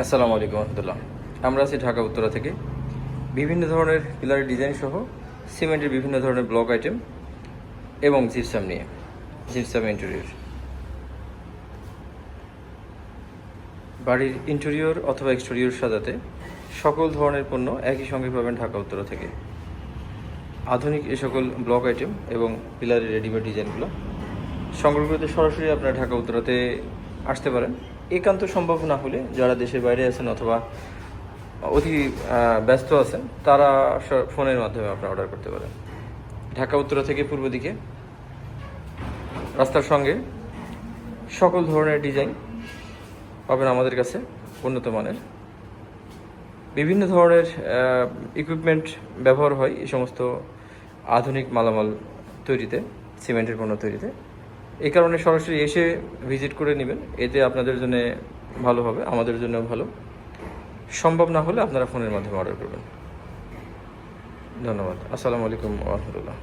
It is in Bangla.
আসসালামু আলাইকুম রহমতুল্লাহ। আমরা আছি ঢাকা উত্তরা থেকে। বিভিন্ন ধরনের পিলারের ডিজাইন সহ সিমেন্টের বিভিন্ন ধরনের ব্লক আইটেম এবং জিপসাম নিয়ে জিপসাম ইন্টেরিয়র বাড়ির ইন্টেরিয়র অথবা এক্সটেরিয়র সাজাতে সকল ধরনের পণ্য একই সঙ্গে পাবেন ঢাকা উত্তরা থেকে। আধুনিক এ সকল ব্লক আইটেম এবং পিলারের রেডিমেড ডিজাইনগুলো সংগ্রহ করতে সরাসরি আপনারা ঢাকা উত্তরাতে আসতে পারেন। একান্ত সম্ভব না হলে যারা দেশের বাইরে আছেন অথবা অতি ব্যস্ত আছেন, তারা ফোনের মাধ্যমে আপনারা অর্ডার করতে পারেন। ঢাকা উত্তরা থেকে পূর্ব দিকে, রাস্তার সঙ্গে সকল ধরনের ডিজাইন পাবেন আমাদের কাছে, উন্নত মানের। বিভিন্ন ধরনের ইকুইপমেন্ট ব্যবহার হয় এই সমস্ত আধুনিক মালামাল তৈরিতে, সিমেন্টের পণ্য তৈরিতে। এই কারণে সরাসরি এসে ভিজিট করে নেবেন। এতে আপনাদের জন্য ভালো হবে, আমাদের জন্য ভালো। সম্ভব না হলে আপনারা ফোনের মাধ্যমে অর্ডার করবেন। ধন্যবাদ। আসসালামু আলাইকুম রহমতুল্লাহ।